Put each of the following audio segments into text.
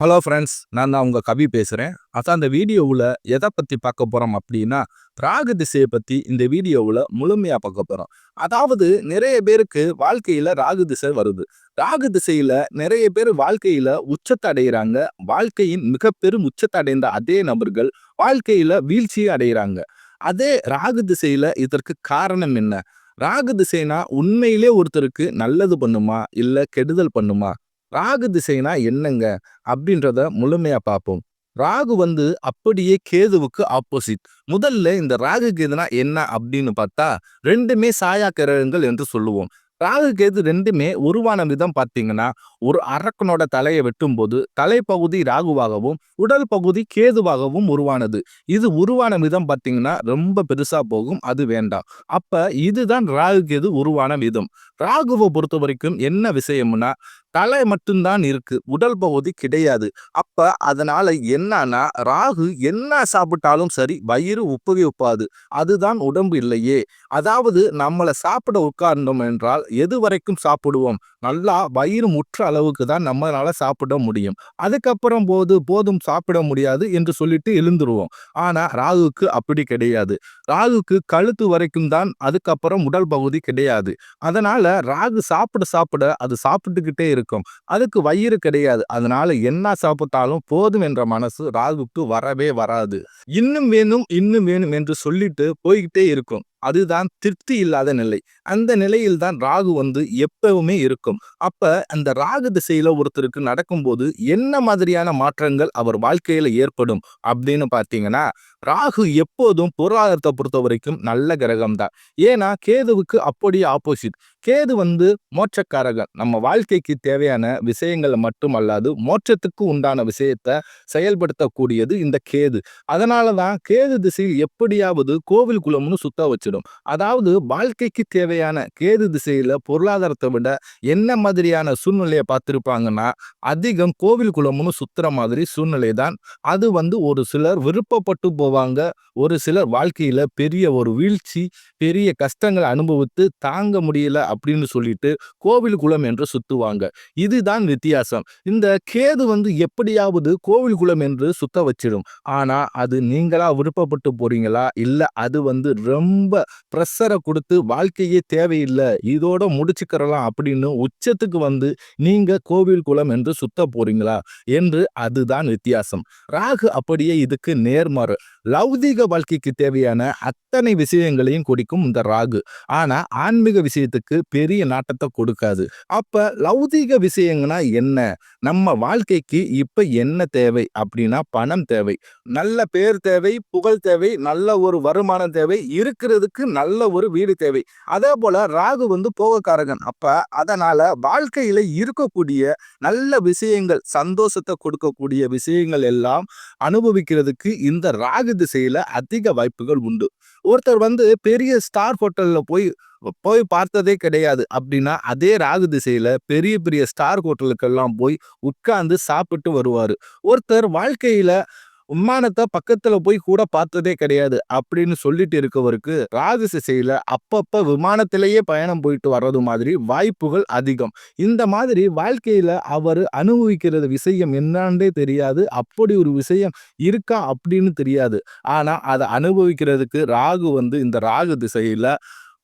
Hello friends நான் தான் உங்கள் கவி பேசுகிறேன் அதான் அந்த வீடியோவில் எதை பற்றி பார்க்க போகிறோம் அப்படின்னா ராகு திசையை பற்றி இந்த வீடியோவில் முழுமையாக பார்க்க போகிறோம் அதாவது நிறைய பேருக்கு வாழ்க்கையில் ராகு திசை வருது. ராகு திசையில் நிறைய பேர் வாழ்க்கையில் உச்சத்தை அடைகிறாங்க வாழ்க்கையின் மிக பெரும் உச்சத்தை அடைந்த அதே நபர்கள் வாழ்க்கையில் வீழ்ச்சியை அடைகிறாங்க அதே ராகு திசையில் இதற்கு காரணம் என்ன? ராகு திசைனா உண்மையிலே ஒருத்தருக்கு நல்லது பண்ணுமா? இல்லை கெடுதல் பண்ணுமா? ராகு திசைனா என்னங்க? அப்படின்றத முழுமையா பார்ப்போம். ராகு வந்து அப்படியே கேதுவுக்கு ஆப்போசிட் முதல்ல இந்த ராகு கேதுனா என்ன அப்படின்னு பார்த்தா ரெண்டுமே சாயா கிரகங்கள் என்று சொல்லுவோம். ராகு கேது ரெண்டுமே உருவான விதம் பார்த்தீங்கன்னா ஒரு அரக்கனோட தலையை வெட்டும்போது தலைப்பகுதி ராகுவாகவும் உடல் பகுதி கேதுவாகவும் உருவானது. இது உருவான விதம் பார்த்தீங்கன்னா ரொம்ப பெருசா போகும் அது வேண்டாம். அப்ப இதுதான் ராகு கேது உருவான விதம். ராகுவை பொறுத்த வரைக்கும் என்ன விஷயம்னா தலை மட்டும்தான் இருக்கு. உடல் பகுதி கிடையாது. அப்ப அதனால என்னன்னா ராகு என்ன சாப்பிட்டாலும் சரி வயிறு உப்பவே அதுதான் உடம்பு இல்லையே. அதாவது நம்மளை சாப்பிட உட்கார்ந்தோம் என்றால் எது வரைக்கும் சாப்பிடுவோம்? நல்லா வயிறு முற்ற அளவுக்கு தான் நம்மளால சாப்பிட முடியும். அதுக்கப்புறம் போது போதும் சாப்பிட முடியாது என்று சொல்லிட்டு எழுந்துருவோம். ஆனா ராகுக்கு அப்படி கிடையாது. ராகுக்கு கழுத்து வரைக்கும் தான் அதுக்கப்புறம் உடல் பகுதி கிடையாது. அதனால ராகு சாப்பிட சாப்பிட அது சாப்பிட்டுக்கிட்டே இருக்கும். அதுக்கு வயிறு கிடையாது. அதனால என்ன சாப்பிட்டாலும் போதும் என்ற மனசு ராகுக்கு வரவே வராது. இன்னும் வேணும் இன்னும் வேணும் என்று சொல்லிட்டு போய்கிட்டே இருக்கும். அதுதான் திருப்தி இல்லாத நிலை. அந்த நிலையில் தான் ராகு வந்து எப்பவுமே இருக்கும். அப்ப அந்த ராகு திசையில ஒருத்தருக்கு நடக்கும்போது என்ன மாதிரியான மாற்றங்கள் அவர் வாழ்க்கையில ஏற்படும் அப்படின்னு பார்த்தீங்கன்னா ராகு எப்போதும் பொருளாதாரத்தை பொறுத்த வரைக்கும் நல்ல கிரகம் தான். ஏன்னா கேதுவுக்கு அப்படியே ஆப்போசிட் கேது வந்து மோட்சக்காரகன் நம்ம வாழ்க்கைக்கு தேவையான விஷயங்கள் மட்டுமல்லாது மோட்சத்துக்கு உண்டான விஷயத்தை செயல்படுத்தக்கூடியது இந்த கேது. அதனாலதான் கேது திசையில் எப்படியாவது கோவில் குளம்னு சுத்த ஆரம்பிச்சிடும் அதாவது வாழ்க்கைக்கு தேவையான கேது திசையில் பொருளாதாரத்தை விட என்ன மாதிரியான சூழ்நிலையை பார்த்துருப்பாங்கன்னா அதிகம் கோவில் குளம்னு சுத்துற மாதிரி சூழ்நிலை தான். அது வந்து ஒரு சிலர் விருப்பப்பட்டு போவாங்க. ஒரு சிலர் வாழ்க்கையில் பெரிய ஒரு வீழ்ச்சி பெரிய கஷ்டங்களை அனுபவித்து தாங்க முடியல அப்படின்னு சொல்லிட்டு கோவில் குளம் என்று சுத்துவாங்க. இதுதான் வித்தியாசம். இந்த கேது வந்து எப்படியாவது கோவில் குளம் என்று சுத்த வச்சிடும். ஆனால் அது நீங்களா விருப்பப்பட்டு போறீங்களா? இல்லை அது வந்து ரொம்ப ப்ரெஷரை கொடுத்து வாழ்க்கையே தேவையில்லை இதோட முடிச்சுக்கிறலாம் அப்படின்னு உச்சத்துக்கு வந்து நீங்க கோவில் குளம் என்று சுத்த போறீங்களா என்று அதுதான் வித்தியாசம். ராகு அப்படியே இதுக்கு நேர்மாறு. லௌதீக வாழ்க்கைக்கு தேவையான அத்தனை விஷயங்களையும் கொடுக்கும் இந்த ராகு. ஆனா ஆன்மீக விஷயத்துக்கு பெரிய நாட்டத்தை கொடுக்காது. அப்ப லௌதீக விஷயங்கள்னா என்ன? நம்ம வாழ்க்கைக்கு இப்ப என்ன தேவை அப்படின்னா பணம் தேவை. நல்ல பேர் தேவை புகழ் தேவை நல்ல ஒரு வருமானம் தேவை இருக்கிறது அவருக்கு நல்ல ஒரு வீடு தேவை. அதே போல ராகு வந்து போகக்காரகன். அப்ப அதனால வாழ்க்கையில இருக்கக்கூடிய நல்ல விஷயங்கள் சந்தோஷத்தை கொடுக்கக்கூடிய விஷயங்கள் எல்லாம் அனுபவிக்கிறதுக்கு இந்த ராகு திசையில அதிக வாய்ப்புகள் உண்டு. ஒருத்தர் வந்து பெரிய ஸ்டார் ஹோட்டல்ல போய் போய் பார்த்ததே கிடையாது. அப்படின்னா அதே ராகு திசையில பெரிய பெரிய ஸ்டார் ஹோட்டலுக்கெல்லாம் போய் உட்கார்ந்து சாப்பிட்டு வருவாரு. ஒருத்தர் வாழ்க்கையில விமானத்தை பக்கத்துல போய் கூட பார்த்ததே கிடையாது அப்படின்னு சொல்லிட்டு இருக்கவருக்கு ராகு அப்பப்ப விமானத்திலேயே பயணம் போயிட்டு வர்றது மாதிரி வாய்ப்புகள் அதிகம். இந்த மாதிரி வாழ்க்கையில அவர் அனுபவிக்கிறது விஷயம் என்னான்றே தெரியாது. அப்படி ஒரு விஷயம் இருக்கா அப்படின்னு தெரியாது. ஆனா அதை அனுபவிக்கிறதுக்கு ராகு வந்து இந்த ராகு திசையில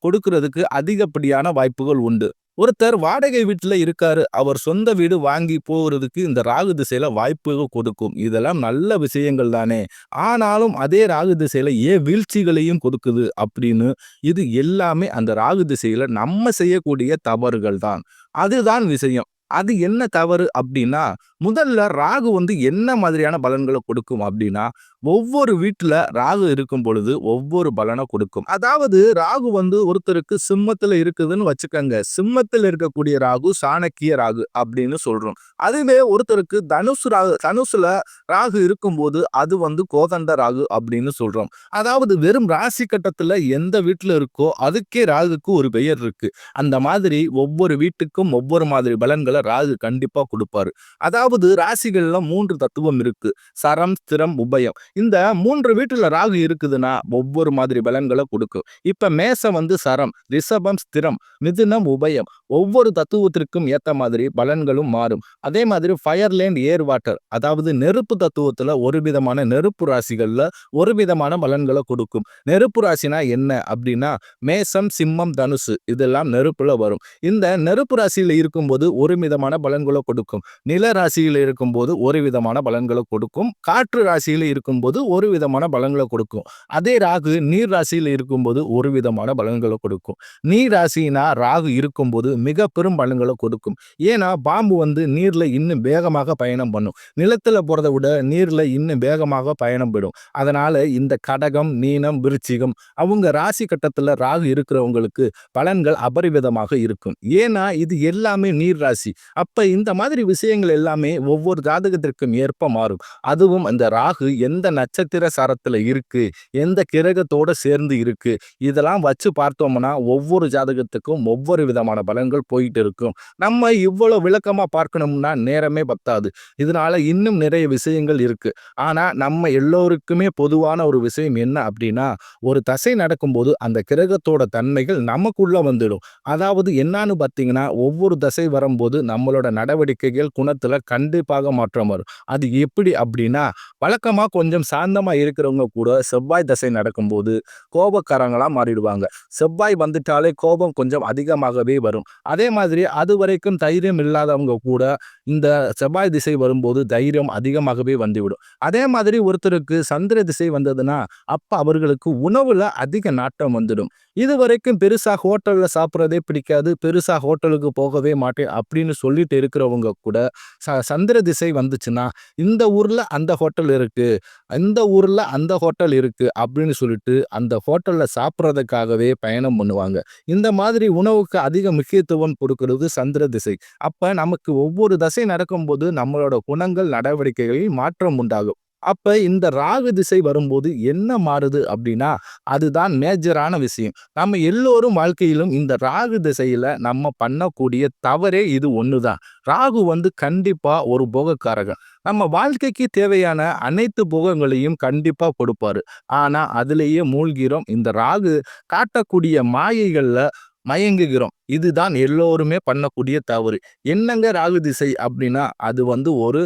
கொடுக்கறதுக்கு அதிகப்படியான வாய்ப்புகள் உண்டு. ஒருத்தர் வாடகை வீட்டில் இருக்காரு. அவர் சொந்த வீடு வாங்கி போகிறதுக்கு இந்த ராகு திசையில வாய்ப்புகள் கொடுக்கும். இதெல்லாம் நல்ல விஷயங்கள் தானே. ஆனாலும் அதே ராகு திசையில ஏன் வீழ்ச்சிகளையும் கொடுக்குது அப்படின்னு இது எல்லாமே அந்த ராகு திசையில நம்ம செய்யக்கூடிய தவறுகள் தான். அதுதான் விஷயம். அது என்ன தவறு அப்படின்னா முதல்ல ராகு வந்து என்ன மாதிரியான பலன்களை கொடுக்கும் அப்படின்னா ஒவ்வொரு வீட்டுல ராகு இருக்கும் பொழுது ஒவ்வொரு பலனை கொடுக்கும். அதாவது ராகு வந்து ஒருத்தருக்கு சிம்மத்துல இருக்குதுன்னு வச்சுக்கோங்க. சிம்மத்தில் இருக்கக்கூடிய ராகு சாணக்கிய ராகு அப்படின்னு சொல்றோம். அதுவே ஒருத்தருக்கு தனுசு ராகு தனுசுல ராகு இருக்கும்போது அது வந்து கோதண்ட ராகு அப்படின்னு சொல்றோம். அதாவது வெறும் ராசி கட்டத்துல எந்த வீட்டுல இருக்கோ அதுக்கே ராகுக்கு ஒரு பெயர் இருக்கு. அந்த மாதிரி ஒவ்வொரு வீட்டுக்கும் ஒவ்வொரு மாதிரி பலன்களை ராகு கண்டிப்பா கொடுப்பாரு. அதாவது ராசிகள்ல மூன்று தத்துவம் இருக்கு. சரம் ஸ்திரம் உபயம். இந்த மூன்று வீட்டுல ராகு இருக்குதுன்னா ஒவ்வொரு மாதிரி பலன்களை கொடுக்கும். இப்ப மேசம் வந்து சரம் ரிஷபம் ஸ்திரம் மிதுனம் உபயம். ஒவ்வொரு தத்துவத்திற்கும் ஏத்த மாதிரி பலன்களும் மாறும். அதே மாதிரி ஃபயர்லேண்ட் ஏர் வாட்டர் அதாவது நெருப்பு தத்துவத்துல ஒரு விதமான நெருப்பு ராசிகள்ல ஒரு விதமான பலன்களை கொடுக்கும். நெருப்பு ராசினா என்ன அப்படின்னா மேசம் சிம்மம் தனுசு இதெல்லாம் நெருப்புல வரும். இந்த நெருப்பு ராசியில இருக்கும்போது ஒரு விதமான பலன்களை கொடுக்கும். நில ராசியில இருக்கும்போது ஒரு விதமான பலன்களை கொடுக்கும். காற்று ராசியில இருக்கும்போது ஒரு விதமான பலன்களை கொடுக்கும். அதே ராகு நீர் ராசியில் இருக்கும்போது ஒரு விதமான பலன்களை கொடுக்கும். நீர் ராசினா ராகு இருக்கும்போது மிக பெரும் பலன்களை கொடுக்கும். ஏன்னா பாம்பு வந்து நீர்ல இன்னும் வேகமாக பயணம் பண்ணும். நிலத்துல போறதை விட நீர்ல இன்னும் வேகமாக பயணம் போயிடும் அதனால இந்த கடகம் நீனம் விருச்சிகம் அவங்க ராசி கட்டத்துல ராகு இருக்கிறவங்களுக்கு பலன்கள் அபரிவிதமாக இருக்கும். ஏன்னா இது எல்லாமே நீர் ராசி. அப்ப இந்த மாதிரி விஷயங்கள் எல்லாமே ஒவ்வொரு ஜாதகத்திற்கும் ஏற்ப மாறும். அதுவும் அந்த ராகு எந்த நட்சத்திர சாரத்தில் இருக்கு எந்த கிரகத்தோட சேர்ந்து இருக்கு இதெல்லாம் வச்சு பார்த்தோம்னா ஒவ்வொரு ஜாதகத்துக்கும் ஒவ்வொரு விதமான பலன்கள் போயிட்டு இருக்கும். நம்ம இவ்வளவு விளக்கமா பார்க்கணும்னா நேரமே பத்தாது. இதனால இன்னும் நிறைய விஷயங்கள் இருக்கு. ஆனா நம்ம எல்லோருக்குமே பொதுவான ஒரு விஷயம் என்ன அப்படின்னா ஒரு தசை நடக்கும்போது அந்த கிரகத்தோட தன்மைகள் நமக்குள்ள வந்துடும். அதாவது என்னன்னு பார்த்தீங்கன்னா ஒவ்வொரு தசை வரும்போது நம்மளோட நடவடிக்கைகள் குணத்துல கண்டிப்பாக மாற்றம் வரும். அது எப்படி அப்படின்னா வழக்கமா கொஞ்சம் சாந்தமாக இருக்கிறவங்க கூட செவ்வாய் தசை நடக்கும்போது கோபக்காரங்களாக மாறிடுவாங்க. செவ்வாய் வந்துட்டாலே கோபம் கொஞ்சம் அதிகமாகவே வரும். அதே மாதிரி அது வரைக்கும் தைரியம் இல்லாதவங்க கூட இந்த செவ்வாய் திசை வரும்போது தைரியம் அதிகமாகவே வந்துவிடும். அதே மாதிரி ஒருத்தருக்கு சந்திர திசை வந்ததுன்னா அப்போ அவர்களுக்கு உணவுல அதிக நாட்டம் வந்துடும். இது வரைக்கும் பெருசாக ஹோட்டலில் சாப்பிட்றதே பிடிக்காது பெருசாக ஹோட்டலுக்கு போகவே மாட்டேன் அப்படின்னு சொல்லிட்டு இருக்கிறவங்க கூட ச சந்திர திசை வந்துச்சுன்னா இந்த ஊரில் அந்த ஹோட்டல் இருக்குது இந்த ஊரில் அந்த ஹோட்டல் இருக்குது அப்படின்னு சொல்லிட்டு அந்த ஹோட்டலில் சாப்பிட்றதுக்காகவே பயணம் பண்ணுவாங்க. இந்த மாதிரி உணவுக்கு அதிக முக்கியத்துவம் கொடுக்கறது சந்திர திசை. அப்போ நமக்கு ஒவ்வொரு தசை நடக்கும்போது நம்மளோட குணங்கள் நடவடிக்கைகளில் மாற்றம் உண்டாகும். அப்ப இந்த ராகு திசை வரும்போது என்ன மாறுது அப்படின்னா அதுதான் மேஜரான விஷயம். நம்ம எல்லோரும் வாழ்க்கையிலும் இந்த ராகு திசையில நம்ம பண்ணக்கூடிய தவறே இது ஒண்ணுதான். ராகு வந்து கண்டிப்பா ஒரு போகக்காரகன். நம்ம வாழ்க்கைக்கு தேவையான அனைத்து போகங்களையும் கண்டிப்பா கொடுப்பாரு. ஆனா அதுலேயே மூழ்கிறோம். இந்த ராகு காட்டக்கூடிய மாயைகள்ல மயங்குகிறோம். இதுதான் எல்லோருமே பண்ணக்கூடிய தவறு. என்னங்க ராகு திசை அப்படின்னா அது வந்து ஒரு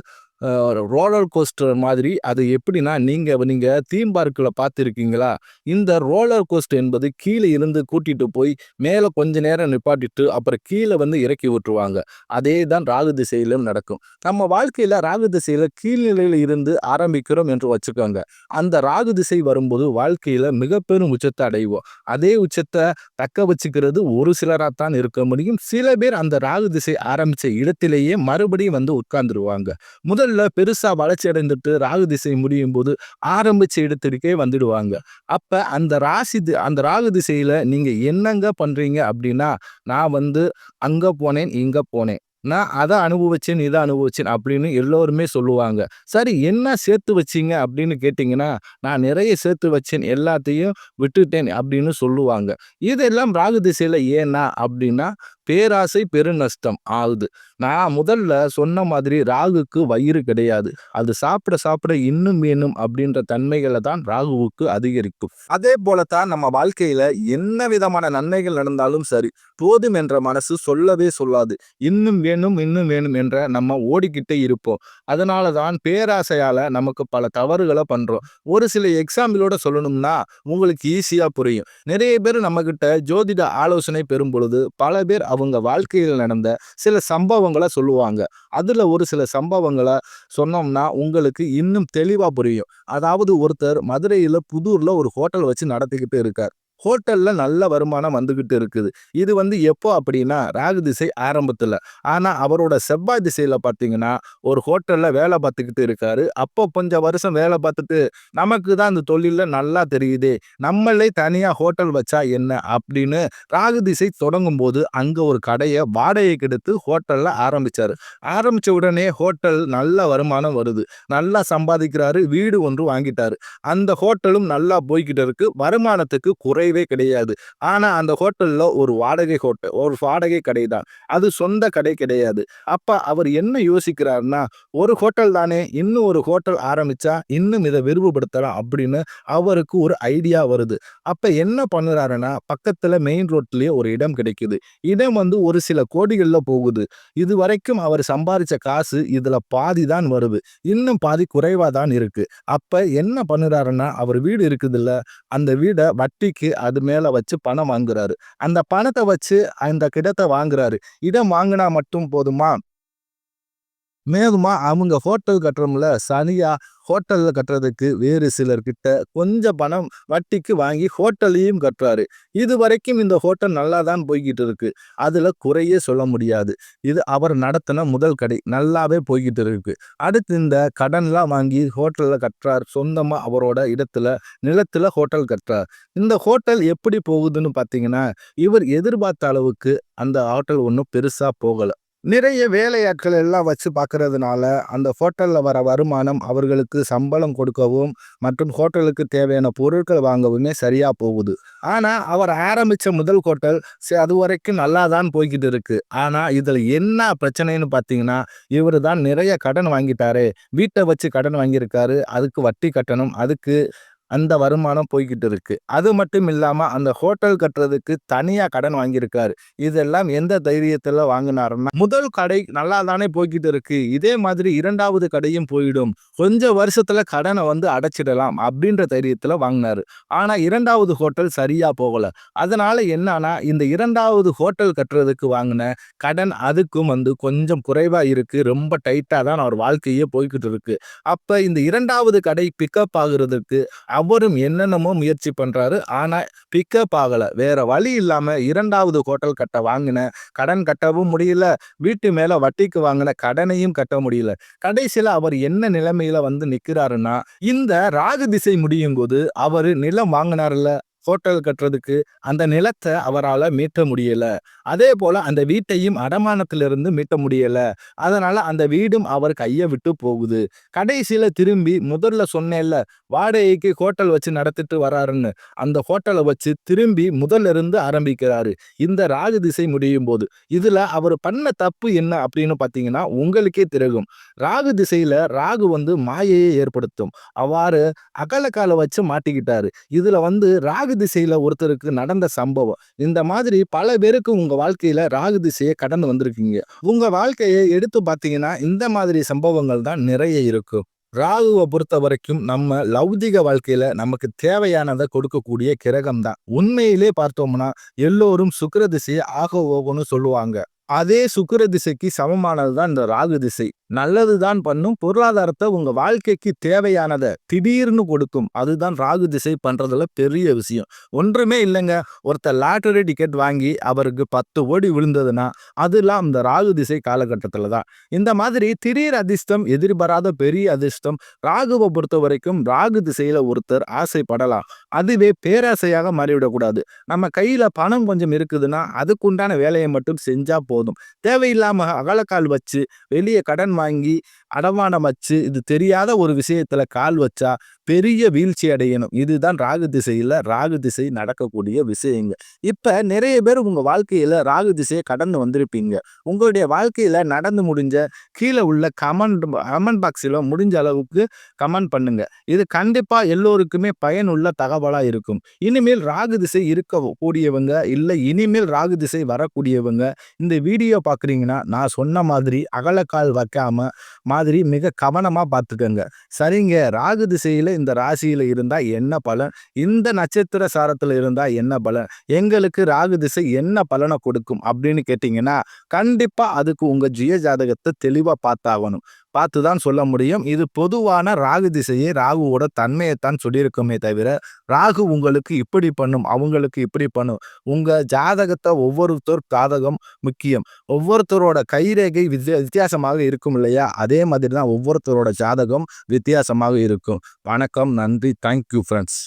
ரோலர் கோஸ்டர் மாதிரி அது எப்படின்னா நீங்கள் நீங்கள் தீம் பார்க்கில் பார்த்துருக்கீங்களா? இந்த ரோலர் கோஸ்டர் என்பது கீழே இருந்து கூட்டிகிட்டு போய் மேலே கொஞ்ச நேரம் நிப்பாட்டிட்டு அப்புறம் கீழே வந்து இறக்கி விட்டுருவாங்க. அதே தான் ராகு திசையிலும் நடக்கும். நம்ம வாழ்க்கையில் ராகு திசையில் கீழ்நிலையில் இருந்து ஆரம்பிக்கிறோம் என்று வச்சுக்கோங்க. அந்த ராகு திசை வரும்போது வாழ்க்கையில் மிக பெரும் உச்சத்தை அடைவோம். அதே உச்சத்தை தக்க வச்சுக்கிறது ஒரு சிலராக தான் இருக்க முடியும். சில பேர் அந்த ராகு திசை ஆரம்பித்த இடத்திலேயே மறுபடியும் வந்து உட்கார்ந்துருவாங்க. முதல்ல பெருசா வளர்ச்சி அடைந்துட்டு ராகு திசை முடியும் போது ஆரம்பிச்ச இடத்திற்கே வந்துடுவாங்க. அப்ப அந்த ராசி தி- அந்த ராகு திசையில நீங்க என்னங்க பண்றீங்க அப்படின்னா நான் வந்து அங்க போனேன் இங்க போனேன். நான் அதை அனுபவிச்சேன் இதை அனுபவிச்சேன் அப்படின்னு எல்லோருமே சொல்லுவாங்க. சரி என்ன சேர்த்து வச்சீங்க அப்படின்னு கேட்டிங்கன்னா நான் நிறைய சேர்த்து வச்சேன் எல்லாத்தையும் விட்டுட்டேன் அப்படின்னு சொல்லுவாங்க. இதெல்லாம் ராகு திசையில் ஏன்னா அப்படின்னா பேராசை பெருநஷ்டம் ஆகுது. நான் முதல்ல சொன்ன மாதிரி ராகுக்கு வயிறு கிடையாது. அது சாப்பிட சாப்பிட இன்னும் வேணும் அப்படின்ற தன்மைகளை தான் ராகுவுக்கு அதிகரிக்கும். அதே போலத்தான் நம்ம வாழ்க்கையில என்ன விதமான நன்மைகள் நடந்தாலும் சரி போதும் என்ற மனசு சொல்லவே சொல்லாது. இன்னும் வேணும் இன்னும் வேணும் என்ற நம்ம ஓடிக்கிட்டே இருப்போம். அதனால தான் பேராசையால நமக்கு பல தவறுகளை பண்றோம். ஒரு சில எக்ஸாம்பிளோட சொல்லணும்னா உங்களுக்கு ஈஸியா புரியும். நிறைய பேர் நம்ம கிட்ட ஜோதிட ஆலோசனை பெறும் பொழுது பல பேர் அவங்க வாழ்க்கையில் நடந்த சில சம்பவங்களை சொல்லுவாங்க. அதில் ஒரு சில சம்பவங்களை சொன்னோம்னா உங்களுக்கு இன்னும் தெளிவாக புரியும். அதாவது ஒருத்தர் மதுரையில் புதூரில் ஒரு ஹோட்டல் வச்சு நடத்திக்கிட்டு இருக்கார். ஹோட்டலில் நல்ல வருமானம் வந்துக்கிட்டு இருக்குது. இது வந்து எப்போ அப்படின்னா ராகு திசை ஆரம்பத்தில். ஆனால் அவரோட செவ்வாய் திசையில் பார்த்தீங்கன்னா ஒரு ஹோட்டலில் வேலை பார்த்துக்கிட்டு இருக்காரு. அப்போ கொஞ்சம் வருஷம் வேலை பார்த்துட்டு நமக்கு தான் அந்த தொழிலில் நல்லா தெரியுதே நம்மளே தனியாக ஹோட்டல் வச்சா என்ன அப்படின்னு ராகு திசை தொடங்கும் போது அங்கே ஒரு கடையை வாடகைக்கு எடுத்து ஹோட்டலில் ஆரம்பித்தார் ஆரம்பிச்ச உடனே ஹோட்டல் நல்ல வருமானம் வருது. நல்லா சம்பாதிக்கிறாரு வீடு ஒன்று வாங்கிட்டாரு. அந்த ஹோட்டலும் நல்லா போய்கிட்டு இருக்கு. வருமானத்துக்கு குறை கிடையவே கிடையாது. ஆனா அந்த ஹோட்டல்ல ஒரு வாடகை ஹோட்டல் ஒரு வாடகை கடை தான். அது சொந்த கடை கிடையாது. அப்ப அவர் என்ன யோசிக்கிறாருன்னா ஒரு ஹோட்டல் தானே இன்னும் ஒரு ஹோட்டல் ஆரம்பிச்சா இன்னும் இதை விரிவுபடுத்தலாம் அப்படின்னு அவருக்கு ஒரு ஐடியா வருது. அப்ப என்ன பண்ணுறாருன்னா பக்கத்துல மெயின் ரோட்லயே ஒரு இடம் கிடைக்குது. இடம் வந்து ஒரு சில கோடிகள்ல போகுது. இது வரைக்கும் அவர் சம்பாதிச்ச காசு இதுல பாதி தான் வருது. இன்னும் பாதி குறைவா தான் இருக்கு. அப்ப என்ன பண்ணுறாருன்னா அவர் வீடு இருக்குதுல்ல அந்த வீடை வட்டிக்கு அது மேலே வச்சு பணம் வாங்குறாரு. அந்த பணத்தை வச்சு அந்த கிடத்தை வாங்குறாரு. இடம் வாங்கினா மட்டும் போதுமா? மேலுமா அவங்க ஹோட்டல் கட்டுறோம்ல சனியா ஹோட்டலில் கட்டுறதுக்கு வேறு சிலர்கிட்ட கொஞ்சம் பணம் வட்டிக்கு வாங்கி ஹோட்டலையும் கட்டுறாரு. இது வரைக்கும் இந்த ஹோட்டல் நல்லா தான் போய்கிட்டு இருக்கு. அதில் குறையே சொல்ல முடியாது. இது அவர் நடத்தின முதல் கடை. நல்லாவே போய்கிட்டு இருக்கு. அடுத்து இந்த கடன்லாம் வாங்கி ஹோட்டலில் கட்டுறார். சொந்தமாக அவரோட இடத்துல நிலத்தில் ஹோட்டல் கட்டுறார். இந்த ஹோட்டல் எப்படி போகுதுன்னு பார்த்தீங்கன்னா இவர் எதிர்பார்த்த அளவுக்கு அந்த ஹோட்டல் ஒன்றும் பெருசாக போகலை. நிறைய வேலையாட்கள் எல்லாம் வச்சு பார்க்கறதுனால அந்த ஹோட்டலில் வர வருமானம் அவர்களுக்கு சம்பளம் கொடுக்கவும் மற்றும் ஹோட்டலுக்கு தேவையான பொருட்கள் வாங்கவுமே சரியாக போகுது. ஆனால் அவர் ஆரம்பித்த முதல் ஹோட்டல் அது வரைக்கும் நல்லா தான் போய்கிட்டு இருக்கு. ஆனால் இதில் என்ன பிரச்சனைன்னு பார்த்தீங்கன்னா இவர் தான் நிறைய கடன் வாங்கிட்டாரு. வீட்டை வச்சு கடன் வாங்கியிருக்காரு. அதுக்கு வட்டி கட்டணும். அதுக்கு அந்த வருமானம் போய்கிட்டு இருக்கு. அது மட்டும் இல்லாமல் அந்த ஹோட்டல் கட்டுறதுக்கு தனியாக கடன் வாங்கியிருக்காரு. இதெல்லாம் எந்த தைரியத்தில் வாங்கினாருன்னா முதல் கடை நல்லா தானே போய்கிட்டு இருக்கு. இதே மாதிரி இரண்டாவது கடையும் போயிடும். கொஞ்சம் வருஷத்தில் கடனை வந்து அடைச்சிடலாம் அப்படின்ற தைரியத்தில் வாங்கினாரு. ஆனால் இரண்டாவது ஹோட்டல் சரியாக போகலை. அதனால என்னன்னா இந்த இரண்டாவது ஹோட்டல் கட்டுறதுக்கு வாங்கின கடன் அதுக்கும் வந்து கொஞ்சம் குறைவாக இருக்கு. ரொம்ப டைட்டாக தான் அவர் வாழ்க்கையே போய்கிட்டு இருக்கு. அப்போ இந்த இரண்டாவது கடை பிக்கப் ஆகுறதுக்கு அவரும் என்னென்னமோ முயற்சி பண்ணுறாரு ஆனால் பிக்கப் ஆகலை. வேற வழி இல்லாமல் இரண்டாவது ஹோட்டல் கட்ட வாங்கின கடன் கட்டவும் முடியல. வீட்டு மேலே வட்டிக்கு வாங்கின கடனையும் கட்ட முடியல. கடைசியில் அவர் என்ன நிலைமையில் வந்து நிற்கிறாருன்னா இந்த ராகு திசை முடியும் போது அவர் நிலம் வாங்கினார்ல ஹோட்டல் கட்டுறதுக்கு அந்த நிலத்தை அவரால் மீட்ட முடியல. அதே போல அந்த வீட்டையும் அடமானத்திலிருந்து மீட்ட முடியல. அதனால அந்த வீடும் அவர் கையை விட்டு போகுது. கடைசியில திரும்பி முதல்ல சொன்னேன்ல வாடகைக்கு ஹோட்டல் வச்சு நடத்திட்டு வராருன்னு. அந்த ஹோட்டலை வச்சு திரும்பி முதல்ல இருந்து ஆரம்பிக்கிறாரு. இந்த ராகு திசை முடியும் போது. இதுல அவர் பண்ண தப்பு என்ன அப்படின்னு பார்த்தீங்கன்னா உங்களுக்கே திரகும் ராகு திசையில ராகு வந்து மாயையை ஏற்படுத்தும். அவ்வாறு அகலக்கால வச்சு மாட்டிக்கிட்டாரு. இதுல வந்து ராகு திசையில் ஒருத்தருக்கு நடந்த சம்பவம். இந்த மாதிரி பல பேருக்கு உங்கள் வாழ்க்கையில் ராகு திசையை கடந்து வந்திருக்கீங்க. உங்கள் வாழ்க்கையை எடுத்து பார்த்தீங்கன்னா இந்த மாதிரி சம்பவங்கள் தான் நிறைய இருக்கும். ராகுவை பொறுத்த வரைக்கும் நம்ம லௌதிக வாழ்க்கையில நமக்கு தேவையானதை கொடுக்கக்கூடிய கிரகம் தான். உண்மையிலே பார்த்தோம்னா எல்லோரும் சுக்கர திசையை ஆக ஓகோன்னு சொல்லுவாங்க. அதே சுக்கர திசைக்கு சமமானது தான் இந்த ராகு திசை. நல்லது தான் பண்ணும் பொருளாதாரத்தை உங்க வாழ்க்கைக்கு தேவையானதை திடீர்னு கொடுக்கும். அதுதான் ராகு திசை பண்றதுல பெரிய விஷயம். ஒன்றுமே இல்லைங்க. ஒருத்தர் லாட்டரி டிக்கெட் வாங்கி அவருக்கு பத்து ஓடி விழுந்ததுன்னா அதெல்லாம் இந்த ராகு திசை காலகட்டத்தில் தான். இந்த மாதிரி திடீர் அதிர்ஷ்டம் எதிர்பாராத பெரிய அதிர்ஷ்டம் ராகுவை பொறுத்த வரைக்கும் ராகு திசையில ஒருத்தர் ஆசைப்படலாம். அதுவே பேராசையாக மாறிவிடக்கூடாது. நம்ம கையில பணம் கொஞ்சம் இருக்குதுன்னா அதுக்குண்டான வேலையை மட்டும் செஞ்சா போதும். போதும். தேவையில்லாமல் அகலக்கால் வச்சு வெளியே கடன் வாங்கி அடமானம் வச்சு இது தெரியாத ஒரு விஷயத்துல கால் வச்சா பெரிய வீழ்ச்சி அடையணும். இதுதான் ராகு திசையில ராகு திசை நடக்கக்கூடிய விஷயங்க இப்ப நிறைய பேர் உங்க வாழ்க்கையில ராகு திசையை கடந்து வந்திருப்பீங்க. உங்களுடைய வாழ்க்கையில நடந்து முடிஞ்ச கீழே உள்ள கமெண்ட் கமெண்ட் பாக்ஸில் முடிஞ்ச அளவுக்கு கமெண்ட் பண்ணுங்க. இது கண்டிப்பா எல்லோருக்குமே பயனுள்ள தகவலா இருக்கும். இனிமேல் ராகு திசை இருக்க கூடியவங்க இல்லை இனிமேல் ராகு திசை வரக்கூடியவங்க இந்த வீடியோ பார்க்குறீங்கன்னா நான் சொன்ன மாதிரி அகலக்கால் வைக்காம மாதிரி மிக கவனமாக பார்த்துக்கோங்க. சரிங்க ராகு திசையில் இந்த ராசியில் இருந்தால் என்ன பலன்? இந்த நட்சத்திர சாரத்தில் இருந்தால் என்ன பலன்? எங்களுக்கு ராகு திசை என்ன பலனை கொடுக்கும் அப்படின்னு கேட்டிங்கன்னா கண்டிப்பாக அதுக்கு உங்கள் ஜிய ஜாதகத்தை தெளிவாக பார்த்தாகணும். பார்த்து தான் சொல்ல முடியும். இது பொதுவான ராகு திசையை ராகுவோட தன்மையைத்தான் சொல்லியிருக்குமே தவிர ராகு உங்களுக்கு இப்படி பண்ணும் அவங்களுக்கு இப்படி பண்ணும். உங்கள் ஜாதகத்தை ஒவ்வொருத்தர் ஜாதகம் முக்கியம். ஒவ்வொருத்தரோட கைரேகை வித்தியாசமாக இருக்கும் இல்லையா? அதே மாதிரி தான் ஒவ்வொருத்தரோட ஜாதகம் வித்தியாசமாக இருக்கும். வணக்கம் நன்றி தேங்க்யூ ஃப்ரெண்ட்ஸ்